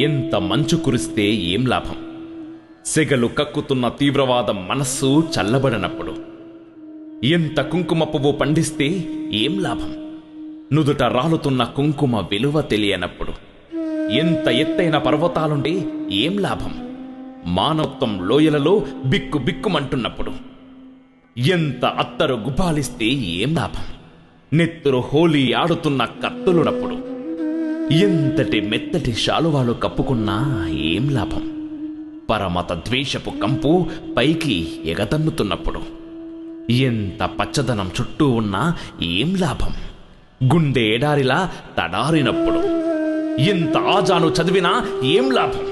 ఎంత మంచు కురిస్తే ఏం లాభం? సెగలు కక్కుతున్న తీవ్రవాద మనస్సు చల్లబడనప్పుడు ఎంత కుంకుమ పువ్వు పండిస్తే ఏం లాభం? నుదుట రాలుతున్న కుంకుమ విలువ తెలియనప్పుడు ఎంత ఎత్తైన పర్వతాలుండే ఏం లాభం? మానవత్వం లోయలలో బిక్కు బిక్కుమంటున్నప్పుడు ఎంత అత్తరు గుబాలిస్తే ఏం లాభం? నెత్తురు హోలీ ఆడుతున్న కత్తులునప్పుడు ఎంతటి మెత్తటి శాలువాలు కప్పుకున్నా ఏం లాభం? పరమత ద్వేషపు కంపు పైకి ఎగతన్నుతున్నప్పుడు ఎంత పచ్చదనం చుట్టూ ఉన్నా ఏం లాభం? గుండె ఎడారిలా తడారినప్పుడు ఎంత ఆజాను చదివినా ఏం లాభం?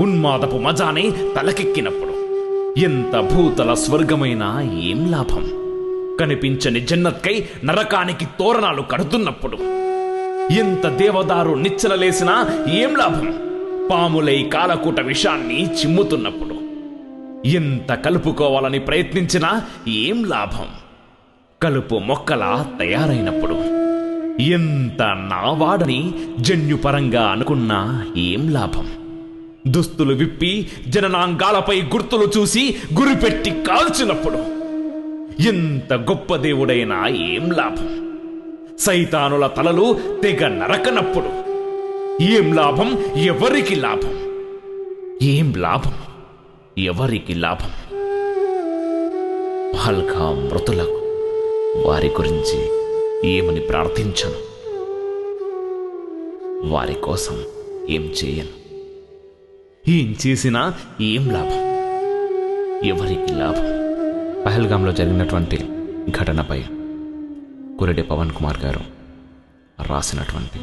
ఉన్మాదపు మజానే తలకెక్కినప్పుడు ఎంత భూతల స్వర్గమైనా ఏం లాభం? కనిపించని జన్నత్కై నరకానికి తోరణాలు కడుతున్నప్పుడు ఎంత దేవదారు నిచ్చలలేసినా ఏం లాభం? పాములై కాలకూట విషాన్ని చిమ్ముతున్నప్పుడు. ఎంత కలుపుకోవాలని ప్రయత్నించినా ఏం లాభం? కలుపు మొక్కలా తయారైనప్పుడు. ఎంత నావాడని జన్యుపరంగా అనుకున్నా ఏం లాభం? దుస్తులు విప్పి జననాంగాలపై గుర్తులు చూసి గురిపెట్టి కాల్చినప్పుడు. ఎంత గొప్ప దేవుడైనా ఏం లాభం? సైతానుల తలలు తెగ నరకనప్పుడు. ఏం లాభం? ఎవరికి లాభం? ఏం లాభం? ఎవరికి లాభం? పహల్గా మృతులకు వారి గురించి ఏమని ప్రార్థించను? వారి కోసం ఏం చేయను? ఏం చేసినా ఏం లాభం? ఎవరికి లాభం? పహల్గాంలో జరిగినటువంటి ఘటనపై కురెడ్డి పవన్ కుమార్ గారు రాసినటువంటి